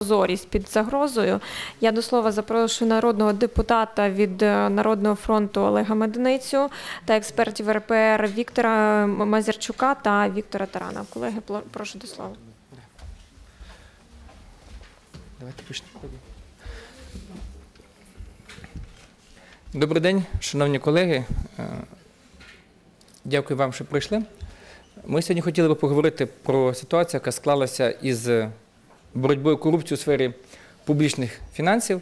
Зорість під загрозою. Я до слова запрошую народного депутата від е, Народного фронту Олега Меденицю та експертів РПР Віктора Мазерчука та Віктора Тарана. Колеги, прошу до слова. Добрий день, шановні колеги. Е, Дякую вам, що прийшли. Ми сьогодні хотіли би поговорити про ситуацію, яка склалася із боротьбою корупцією у сфері публічних фінансів.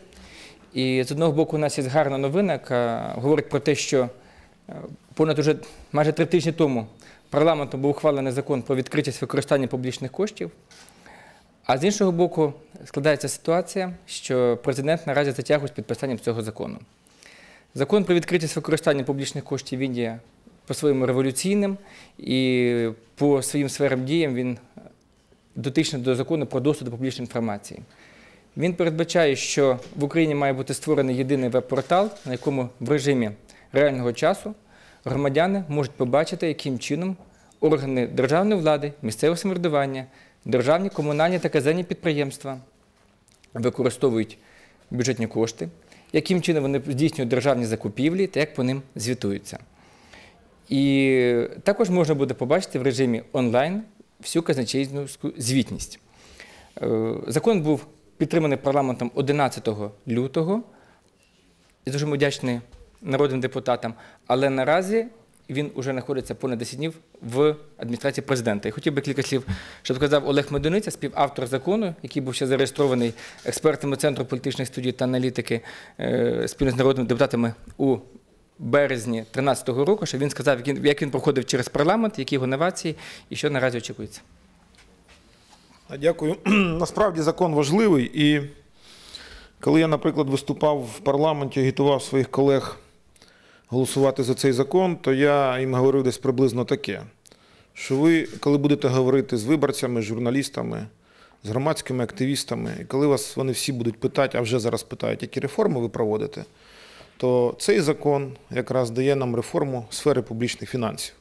І з одного боку, у нас є гарна новина, яка говорить про те, що е, понад уже майже три тижні тому парламентом був ухвалений закон про відкритість використання публічних коштів. А з іншого боку, складається ситуація, що президент наразі затягує з підписанням цього закону. Закон про відкритість використання публічних коштів він є по-своєму революційним і по своїм сферам діям він дотичний до закону про доступ до публічної інформації. Він передбачає, що в Україні має бути створений єдиний веб-портал, на якому в режимі реального часу громадяни можуть побачити, яким чином органи державної влади, місцевого самоврядування, державні, комунальні та казенні підприємства використовують бюджетні кошти, яким чином вони здійснюють державні закупівлі та як по ним звітуються. І також можна буде побачити в режимі онлайн всю казначейську звітність. Е, Закон був підтриманий парламентом 11 лютого. Я дуже вдячний народним депутатам, але наразі він вже знаходиться понад 10 днів в адміністрації президента. І хотів би кілька слів, щоб сказав Олег Медуниця, співавтор закону, який був ще зареєстрований експертами Центру політичних студій та аналітики е, спільно з народними депутатами у березні 2013 року, що він сказав, як він- проходив через парламент, які його новації і що наразі очікується. Дякую. Насправді закон важливий. І коли я, наприклад, виступав в парламенті, агітував своїх колег голосувати за цей закон, то я їм говорив десь приблизно таке: що ви, коли будете говорити з виборцями, з журналістами, з громадськими активістами, і коли вас вони всі будуть питати, а вже зараз питають, які реформи ви проводите, то цей закон якраз дає нам реформу сфери публічних фінансів.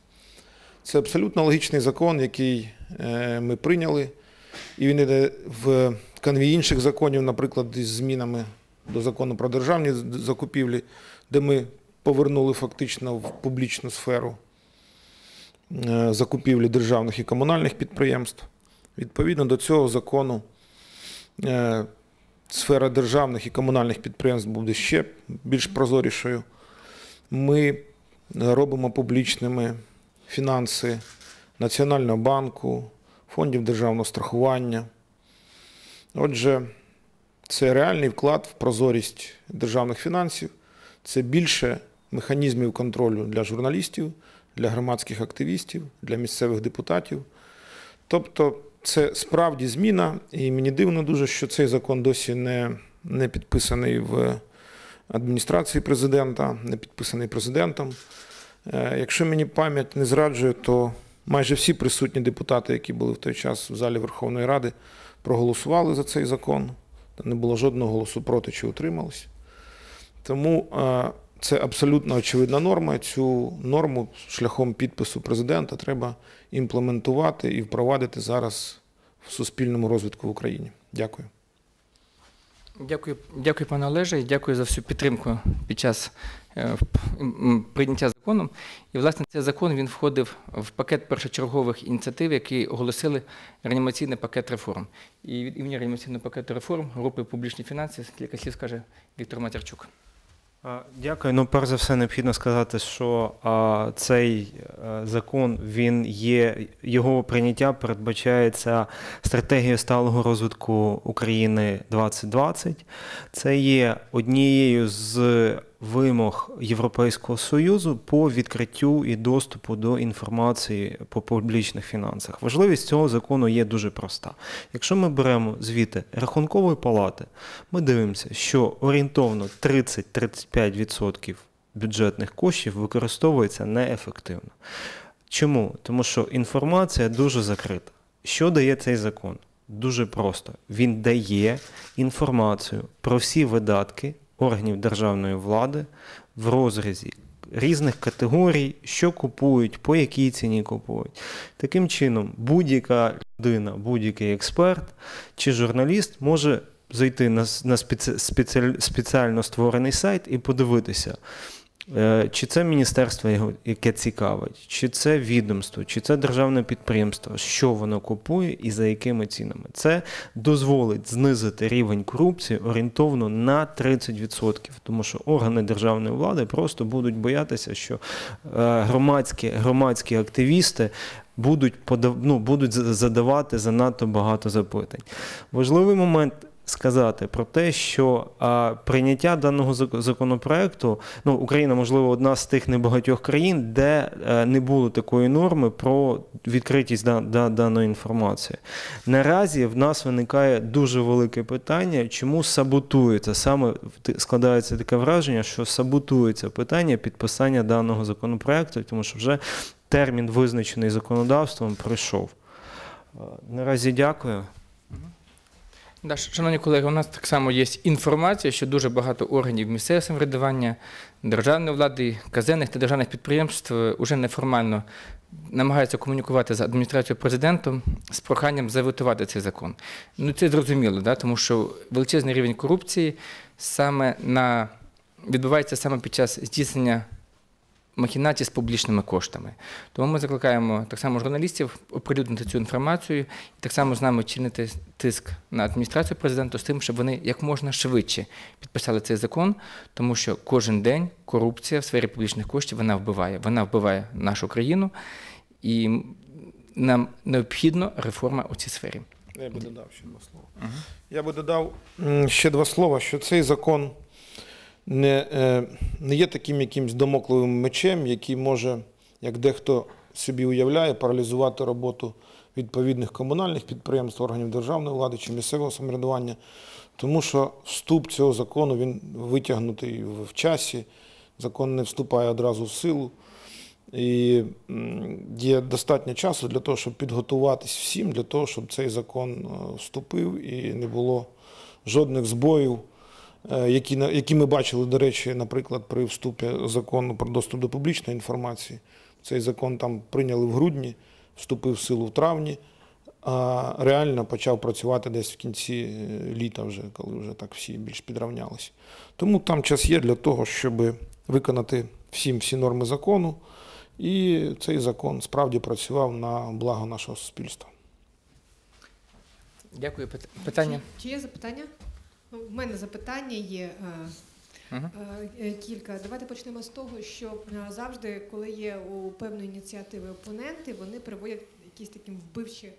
Це абсолютно логічний закон, який е, ми прийняли. І він йде в канві інших законів, наприклад, із змінами до закону про державні закупівлі, де ми повернули фактично в публічну сферу е, закупівлі державних і комунальних підприємств. Відповідно до цього закону е, сфера державних і комунальних підприємств буде ще більш прозорішою. Ми робимо публічними фінанси Національного банку, фондів державного страхування. Отже, це реальний вклад в прозорість державних фінансів, це більше механізмів контролю для журналістів, для громадських активістів, для місцевих депутатів. Тобто, це справді зміна, і мені дивно дуже, що цей закон досі не, не підписаний в адміністрації президента, не підписаний президентом. Е, Якщо мені пам'ять не зраджує, то майже всі присутні депутати, які були в той час в залі Верховної Ради, проголосували за цей закон. Не було жодного голосу проти чи утрималось. Тому е, це абсолютно очевидна норма. Цю норму шляхом підпису президента треба імплементувати і впровадити зараз в суспільному розвитку в Україні. Дякую. Дякую, дякую, пане Олеже, і дякую за всю підтримку під час е, прийняття закону. І, власне, цей закон він входив в пакет першочергових ініціатив, які оголосили реанімаційний пакет реформ. І від імені реанімаційного пакету реформ групи публічні фінанси кілька слів скаже Віктор Матярчук. Дякую. Ну, перш за все, необхідно сказати, що а, цей а, закон він є, його прийняття передбачається стратегією сталого розвитку України 2020. Це є однією з вимог Європейського Союзу по відкриттю і доступу до інформації по публічних фінансах. Важливість цього закону є дуже проста. Якщо ми беремо звіти рахункової палати, ми дивимося, що орієнтовно 30-35% бюджетних коштів використовується неефективно. Чому? Тому що інформація дуже закрита. Що дає цей закон? Дуже просто. Він дає інформацію про всі видатки органів державної влади в розрізі різних категорій, що купують, по якій ціні купують. Таким чином, будь-яка людина, будь-який експерт чи журналіст може зайти на, спеціально створений сайт і подивитися. Е, Чи це міністерство, яке цікавить, чи це відомство, чи це державне підприємство, що воно купує і за якими цінами. Це дозволить знизити рівень корупції орієнтовно на 30%, тому що органи державної влади просто будуть боятися, що е, громадські, громадські активісти будуть, подав, ну, будуть за- задавати занадто багато запитань. Важливий момент сказати про те, що а, прийняття даного законопроекту, ну Україна, можливо, одна з тих небагатьох країн, де е, не було такої норми про відкритість да, да, даної інформації. Наразі в нас виникає дуже велике питання, чому саботується саме складається таке враження, що саботується питання підписання даного законопроекту, тому що вже термін, визначений законодавством, пройшов. Е, Наразі дякую. Да, шановні колеги, у нас так само є інформація, що дуже багато органів місцевого самоврядування, державної влади, казенних та державних підприємств вже неформально намагаються комунікувати з адміністрацією президентом з проханням заветувати цей закон. Ну це зрозуміло, да, тому що величезний рівень корупції саме на відбувається саме під час здійснення махінацій з публічними коштами. Тому ми закликаємо так само журналістів оприлюднити цю інформацію і так само з нами чинити тиск на адміністрацію президента з тим, щоб вони як можна швидше підписали цей закон, тому що кожен день корупція в сфері публічних коштів вона вбиває. Вона вбиває нашу країну, і нам необхідна реформа у цій сфері. Я би додав ще два слова. Я би додав ще два слова, що цей закон не, е, не є таким якимсь домокловим мечем, який може, як дехто собі уявляє, паралізувати роботу відповідних комунальних підприємств, органів державної влади чи місцевого самоврядування. Тому що вступ цього закону він витягнутий в часі, закон не вступає одразу в силу. І є достатньо часу для того, щоб підготуватись всім, для того, щоб цей закон е, вступив і не було жодних збоїв, які, на- які ми бачили, до речі, наприклад, при вступі закону про доступ до публічної інформації. Цей закон там прийняли в грудні, вступив в силу в травні, а реально почав працювати десь в кінці е, літа, вже, коли вже так всі більш підравнялися. Тому там час є для того, щоб виконати всім всі норми закону. І цей закон справді працював на благо нашого суспільства. Дякую. Питання. Чи, чи є запитання? Ну, в мене запитання є е, е, е, кілька. Давайте почнемо з того, що завжди, коли є у певної ініціативи опоненти, вони приводять якісь такі вбивчі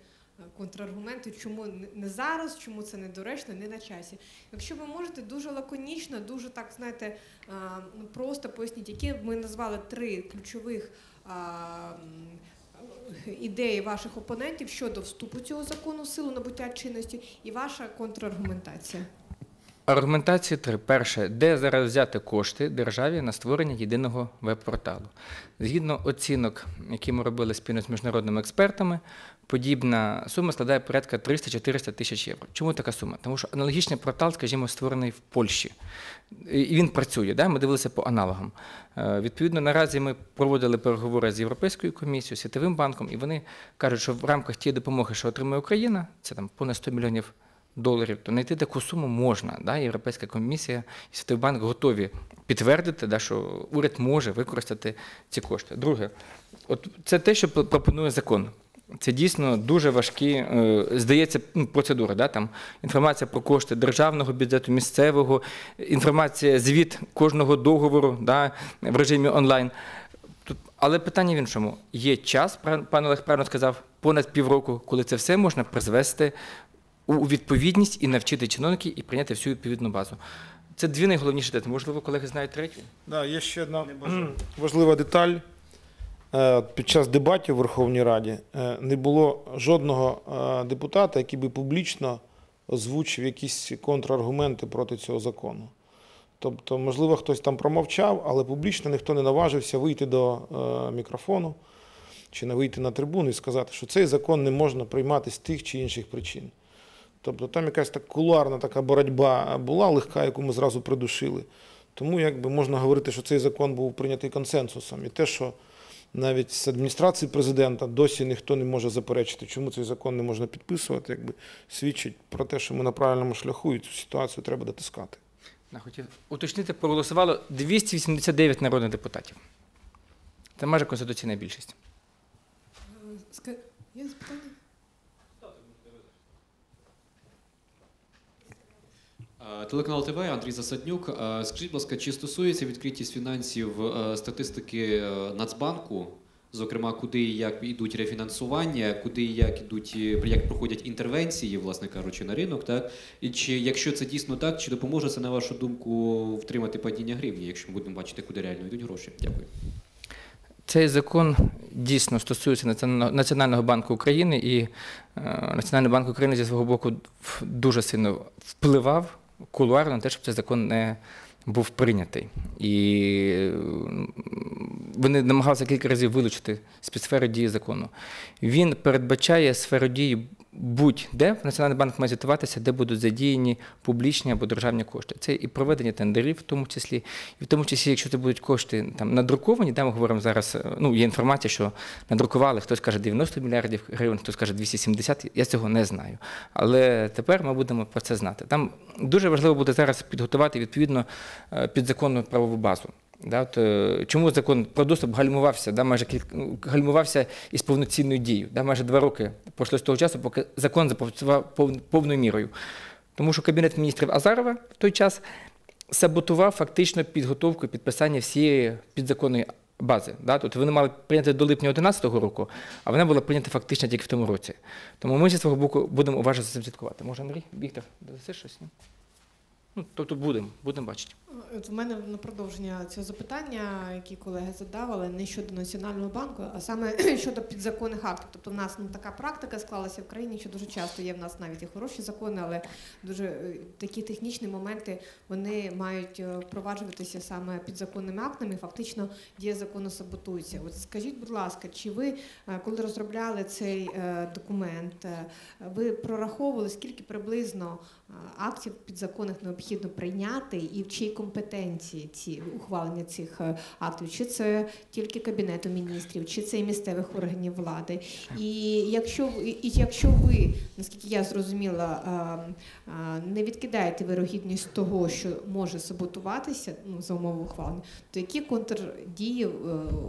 контраргументи, чому не- зараз, чому це недоречно, не на часі. Якщо ви можете дуже лаконічно, дуже так знаєте, ну, просто поясніть, які ми назвали три ключових. ідеї ваших опонентів щодо вступу цього закону в силу набуття чинності і ваша контраргументація. Аргументації три. Перше, де зараз взяти кошти державі на створення єдиного веб-порталу. Згідно оцінок, які ми робили спільно з міжнародними експертами, подібна сума складає порядка 300-400 тисяч євро. Чому така сума? Тому що аналогічний портал, скажімо, створений в Польщі. І він працює. Да? Ми дивилися по аналогам. Е, Відповідно, наразі ми проводили переговори з Європейською комісією, Світовим банком, і вони кажуть, що в рамках тієї допомоги, що отримує Україна, це там понад 100 мільйонів доларів, то знайти таку суму можна. Да? Європейська комісія і Світовий банк готові підтвердити, да, що уряд може використати ці кошти. Друге, от це те, що пропонує закон. Це дійсно дуже важкі, е, здається, ну, процедури. Да? Там інформація про кошти державного бюджету, місцевого, інформація, звіт кожного договору да, в режимі онлайн. Але питання в іншому. Є час, пан Олег правильно сказав, понад півроку, коли це все можна призвести у у відповідність і навчити чиновників і прийняти всю відповідну базу. Це дві найголовніші тези. Можливо, колеги знають третю. Да, є ще одна важлива деталь. Е, Під час дебатів в Верховній Раді е, не було жодного е, депутата, який би публічно озвучив якісь контраргументи проти цього закону. Тобто, можливо, хтось там промовчав, але публічно ніхто не наважився вийти до мікрофону чи не вийти на трибуну і сказати, що цей закон не можна приймати з тих чи інших причин. Тобто там якась так кулуарна така боротьба була легка, яку ми зразу придушили. Тому якби можна говорити, що цей закон був прийнятий консенсусом. І те, що навіть з адміністрації президента досі ніхто не може заперечити, чому цей закон не можна підписувати, якби свідчить про те, що ми на правильному шляху і цю ситуацію треба дотискати. Я хотів уточнити, проголосувало 289 народних депутатів. Це майже конституційна більшість. Е, ска- Є запитання? Е, Телеканал ТВ, Андрій Засаднюк. Е, Скажіть, будь ласка, чи стосується відкритість фінансів е, статистики е, Нацбанку, зокрема, куди і як йдуть рефінансування, куди і як ідуть, е, як проходять інтервенції, власне кажучи, на ринок, так? І чи якщо це дійсно так, чи допоможе це, на вашу думку, втримати падіння гривні, якщо ми будемо бачити, куди реально йдуть гроші? Дякую. Цей закон дійсно стосується Національного- банку України, і е, Національний банк України зі свого боку дуже сильно впливав кулуарно на те, щоб цей закон не був прийнятий. І вони намагалися кілька разів вилучити з-під сфери дії закону. Він передбачає сферу дії будь-де в Національний банк має звітуватися, де будуть задіяні публічні або державні кошти. Це і проведення тендерів, в тому числі, і в тому числі, якщо це будуть кошти там надруковані, де ми говоримо зараз. е, Ну є інформація, що надрукували, хтось каже 90 мільярдів гривень, хтось каже 270, Я цього не знаю. Але тепер ми будемо про це знати. Там дуже важливо буде зараз підготувати відповідно е, підзаконну правову базу. Да, от, е, чому закон про доступ гальмувався, да, майже ну, гальмувався із повноцінною дією. Да, майже два роки пройшло з того часу, поки закон запрацював пов- повною мірою. Тому що Кабінет міністрів Азарова в той час саботував фактично підготовку і підписання всієї підзаконної бази. Да? Тобто вони мали прийняти до липня 2011 року, а вона була прийнята фактично тільки в тому році. Тому ми зі свого боку будемо уважно за цим слідкувати. Може, Андрій, Віктор, додаси щось? Ні? Ну, тобто будемо, будемо бачити. От в мене на продовження цього запитання, які колеги задавали, не щодо національного банку, а саме щодо підзаконних актів. Тобто, в нас ну така практика склалася в країні, що дуже часто є в нас навіть і хороші закони, але дуже е, такі технічні моменти вони мають е, впроваджуватися саме підзаконними актами. Фактично дія закону саботується. От скажіть, будь ласка, чи ви, е, коли розробляли цей документ, ви прораховували скільки приблизно актів підзаконних необхідно прийняти і в чиїй компетенції ці ухвалення цих е, актів? Чи це тільки кабінету міністрів, чи це і місцевих органів влади? І якщо і якщо ви, наскільки я зрозуміла, е, е, не відкидаєте вирогідність того, що може саботуватися ну, за умови ухвалення, то які контрдії е,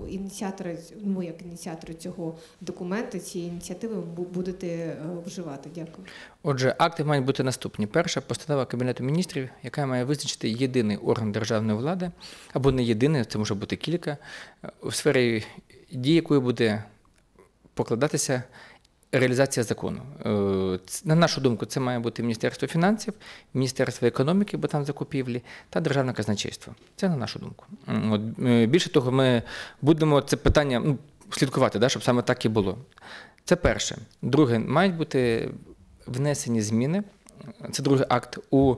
ініціатори, ну як ініціатори цього документу, цієї ініціативи будете е, вживати? Дякую. Отже, акти мають бути наступні. Перша постанова Кабінету міністрів, яка має визначити єдиний орган державної влади, або не єдиний, це може бути кілька, у сфері дії якої буде покладатися реалізація закону. Е, На нашу думку, це має бути Міністерство фінансів, Міністерство економіки, бо там закупівлі, та Державне казначейство. Це на нашу думку. От, е, більше того, ми будемо це питання ну, слідкувати, да, щоб саме так і було. Це перше. Друге, мають бути внесені зміни. Це другий акт у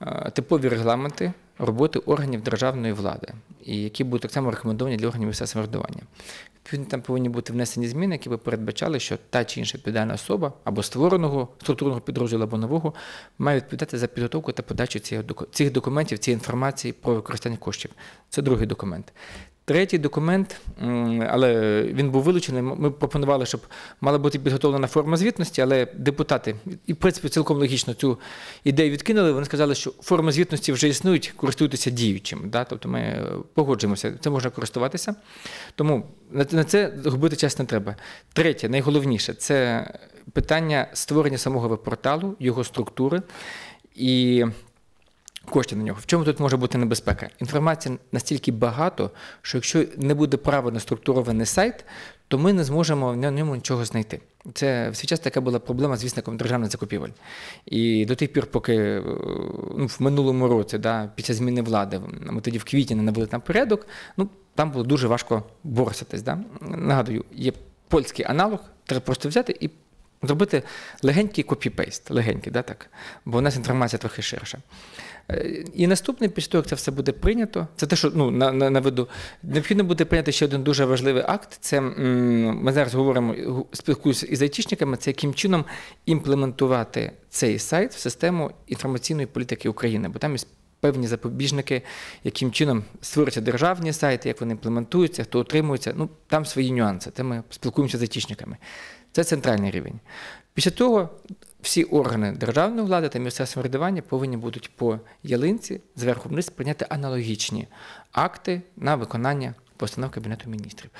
е, типові регламенти роботи органів державної влади, і які будуть так само рекомендовані для органів місцевого самоврядування. Відповідно, там повинні бути внесені зміни, які би передбачали, що та чи інша відповідальна особа або створеного структурного підрозділу або нового має відповідати за підготовку та подачу цих документів, цієї інформації про використання коштів. Це другий документ. Третій документ, але він був вилучений. Ми пропонували, щоб мала бути підготовлена форма звітності, але депутати, і в принципі цілком логічно цю ідею відкинули. Вони сказали, що форми звітності вже існують, користуйтеся діючим. Да? Тобто ми е, погоджуємося, це можна користуватися. Тому на це губити час не треба. Третє, найголовніше, це питання створення самого веб-порталу, його структури і коштів на нього. В чому тут може бути небезпека? Інформації настільки багато, що якщо не буде правильно структурований сайт, то ми не зможемо на ньому нічого знайти. Це в свій час така була проблема з вісником державних закупівель. І до тих пір, поки е, ну, в минулому році, да, після зміни влади, ми тоді в квітні не навели там порядок, ну там було дуже важко борсатись. Да? Нагадую, є польський аналог, треба просто взяти і зробити легенький копі-пейст, легенький, да, так? бо у нас інформація трохи ширша. Е, І наступний, після того, як це все буде прийнято, це те, що ну, на, на, наведу, необхідно буде прийняти ще один дуже важливий акт. Це ми зараз говоримо, спілкуюся із айтішниками, це яким чином імплементувати цей сайт в систему інформаційної політики України, бо там є певні запобіжники, яким чином створюються державні сайти, як вони імплементуються, хто утримується. Ну, там свої нюанси. Це ми спілкуємося з айтішниками. Це центральний рівень. Після того всі органи державної влади та місцевого самоврядування повинні будуть по ялинці зверху вниз прийняти аналогічні акти на виконання постанов Кабінету міністрів.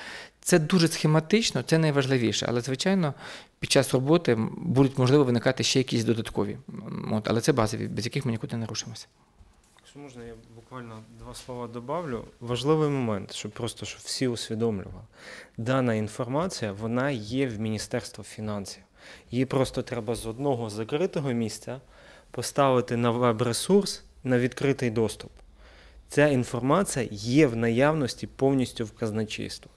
Це дуже схематично, це найважливіше, але звичайно, під час роботи будуть можливо виникати ще якісь додаткові. От, але це базові, без яких ми нікуди не рушимося. Якщо можна, я буквально два слова добавлю. Важливий момент, щоб просто щоб всі усвідомлювали. Дана інформація вона є в Міністерстві фінансів. Її просто треба з одного закритого місця поставити на веб-ресурс на відкритий доступ. Ця інформація є в наявності повністю в казначействі.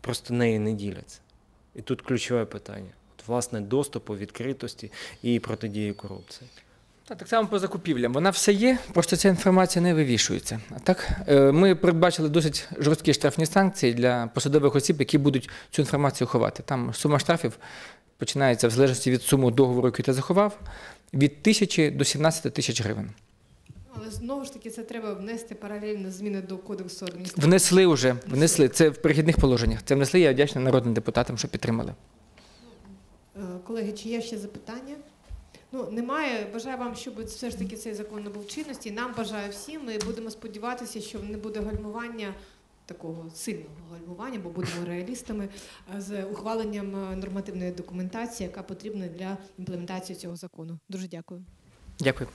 Просто нею не діляться. І тут ключове питання: От, власне, доступу, відкритості і протидії корупції. Та, так само по закупівлям. Вона все є, просто ця інформація не вивішується. А так, е, ми передбачили досить жорсткі штрафні санкції для посадових осіб, які будуть цю інформацію ховати. Там сума штрафів починається в залежності від суми договору, який ти заховав, від тисячі до 17 тисяч гривень. Але знову ж таки це треба внести паралельно зміни до кодексу адміністрації. Внесли вже, внесли. Це в перехідних положеннях. Це внесли, я вдячний народним депутатам, що підтримали. Е, Колеги, чи є ще запитання? Ну, немає. Бажаю вам, щоб все ж таки цей закон не був чинності. Нам бажаю всім. Ми будемо сподіватися, що не буде гальмування такого сильного гальмування, бо будемо реалістами е, з ухваленням е, нормативної документації, яка потрібна для імплементації цього закону. Дуже дякую. Дякую.